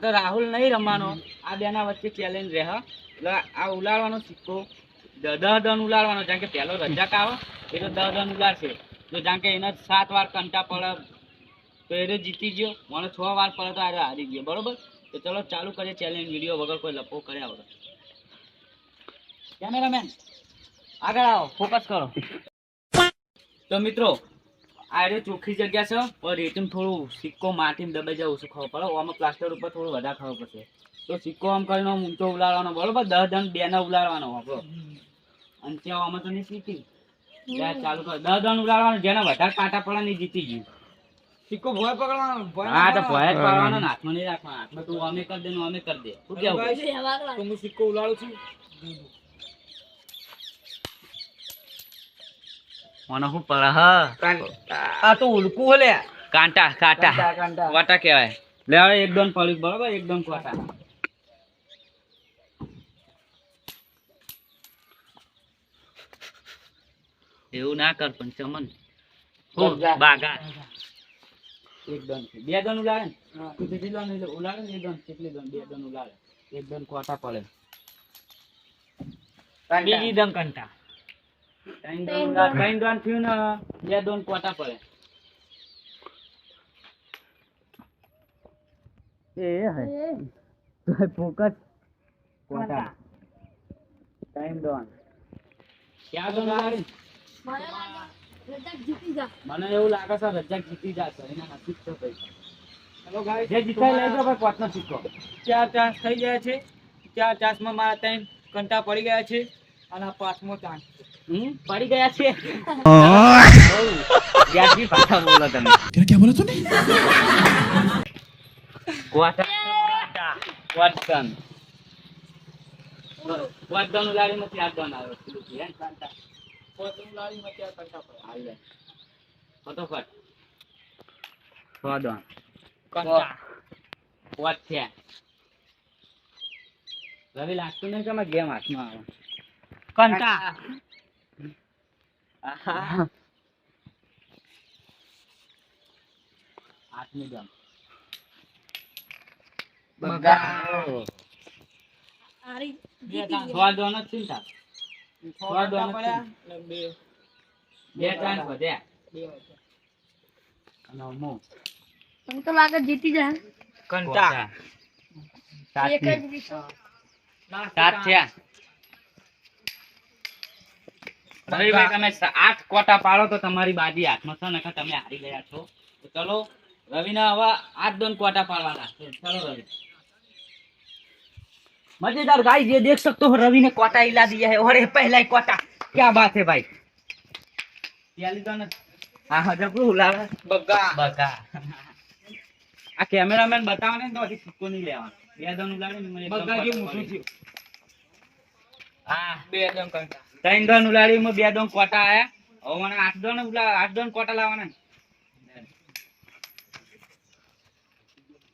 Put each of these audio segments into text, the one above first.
આ તો રાહુલ નહીં રમવાનો. આ બેના વચ્ચે ચેલેન્જ રહે એટલે આ ઉલાડવાનો સિક્કો દહ ધન ઉલાડવાનો જાણ કે પહેલો રજાક આવે, એ તો દહ દન ઉલાડશે તો જાણ કે એને સાત વાર કંટા પડે તો એ જીતી ગયો. મને છ વાર પડે તો આજે હારી ગયો. બરોબર? તો ચલો, ચાલુ કરીએ ચેલેન્જ વીડિયો વગર કોઈ લપો કર્યા વગર. કેમેરામેન આગળ આવો. ફોકસ કરો. તો મિત્રો આ રહ્યો ચોખ્ખી જગ્યા છે. પણ રેતીમ થોડું સિક્કો માટીમાં દબાઈ જાય ઓછું ખબર પડે. આમાં પ્લાસ્ટર ઉપર થોડું વધારે ખબર પડશે. તો સિક્કો આમ કરીને ઊંચો ઉલાડવાનો બરોબર? દસ દન બે ને ઉલાળવાનો આપણો અને ત્યાં આમાં તો નહીં જીતી. ત્યાં ચાલુ કરો. દસ દન ઉલાડવાનો જેને વધારે કાંટા પડે નહીં જીતી ગયું. સિક્કો ભોય પકડવાનો હા તો ભય જ પાડવાનો હાથમાં નહીં રાખવાનો. હાથમાં તું અમે કરી દે અમે કરી દે. શું કેવું? તો હું સિક્કો ઉલાળું છું. મને શું પડે હા? આ તો ઉલકું હે લે. કાંટા કાંટા. કાંટા, કાંટા. વાટા કહેવાય. લે હવે એક દન પડ્યું બરોબર? એક દન કાંટા એવું ના કર પણ ચમન. બાગા. બાગા. એક દન બે દન ઉલાડે ને. તું કેટલી દન ઉલાડે ને એક દન કેટલી દન બે દન ઉલાડે એક દન કોટા પડે. બીજી દન કંટા. ત્રણ દન થયું ને બે દન કોટા પડે. એ હે. ફોકસ કોટા ત્રણ દન. ક્યાં દન ઉલાળે મને લાગે રજાક જીતી જા. મને એવું લાગે છે રજાક જીતી જશે એના નસીબ છે ભાઈ. હેલો ગાઈસ જે જીતાય લઈ જાઓ ભાઈ પાંચનો સિક્કો. ચાર ચાન્સ થઈ ગયા છે. ચાર ચાન્સમાં મારા ત્રણ કંટા પડી ગયા છે. અને આ પાંચમો ચાન્સ હમ પડી ગયા છે. વ્યાજબી ભાષા બોલો તમે. ક્વાર્ટર ક્વાર્ટર ક્વાર્ટરનું? લાડી માંથી આઠ દન આવ્યો પેલું છે, હે? પોતનું લાવીમાં ચાર કંટા પર હાલ લે. ફટોફટ. છ દન કંટા. થયા રવિ લાગતું નહીં કે ગેમ હાથમાં આવે? કંટા. આઠમી દન બગા. આરી બે જીતી ગયા દન જ ચિંતા છ દોન બે બે ચાન્સ વધ્યા બે. અને અમુક મને તો લાગે જીતી જાય કંટા સાત સાત થયા રવિભાઈ તમે સ- આઠ કોટા પાડો તો તમારી બાજી હાથમાં છે નકર તમે હારી ગયા છો તો ચલો રવિને હવે આઠ દોન કોટા પાડવાના છે. ચલો રવિ मजेदार गाइस ये देख सकते हो रवि ने कोटा हिला दिया है और ये पहला ही कोटा क्या बात है भाई प्याली तो हाँ हाँ जब हुलावा બગા બકા આ કેમેરામેન બતાવે ને તો હજી સિક્કો નહીં લેવાનો બે દન ઉલાડે ને મને એકદમ બગા જે પકડ મોટું પડી. થયું હા બે દમ કંટા ત્રણ દન ઉલાડી માં બે દન કોટા આયા. હવે મને આઠ દન ઉલા આઠ દન કોટા લાવવાના.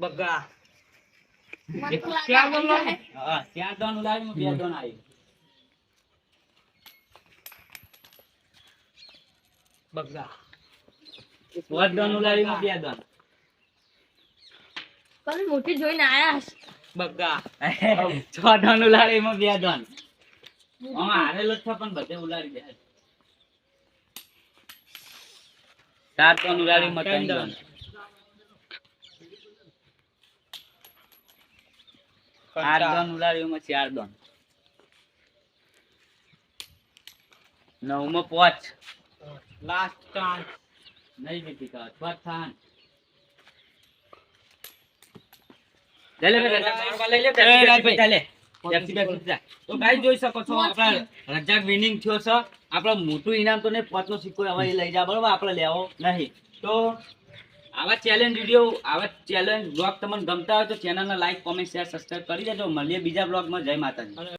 બગા. ચાર. હા દન ઉલાડી માં બે દન આવી બગા. પાંચ દન ઉલાડી માં બે દન મોટી જોઈને આયા. બગા. છ દન ઉલાડી માં બે દન હારેલો છે પણ બધે ઉલાડી દે સાત દન ઉલાડી માં ત્રણ દન આઠ દન ઉલાડી માં ચાર દન નવમાં પાંચ. લાસ્ટ ચાન્સ નહીં જીતી કા છ થાન લે લે લે લે લે લે લે ચાલે. પેપ્સી પેપ્સી જા. તો ગાઈસ જોઈ શકો છો આપણા રજાક વિનિંગ થયો છે. આપણો મોટું ઇનામ તો નહીં પાંચનો સિક્કો હવે એ લઈ જા બરોબર? આપણે લેવો નહીં. તો આવા ચેલેન્જ વીડિયો આવા ચેલેન્જ બ્લોગ તમને ગમતા હોય તો ચેનલને લાઈક કોમેન્ટ શેર સબસ્ક્રાઈબ કરી દેજો. મળીએ બીજા બ્લોગમાં જય માતાજી.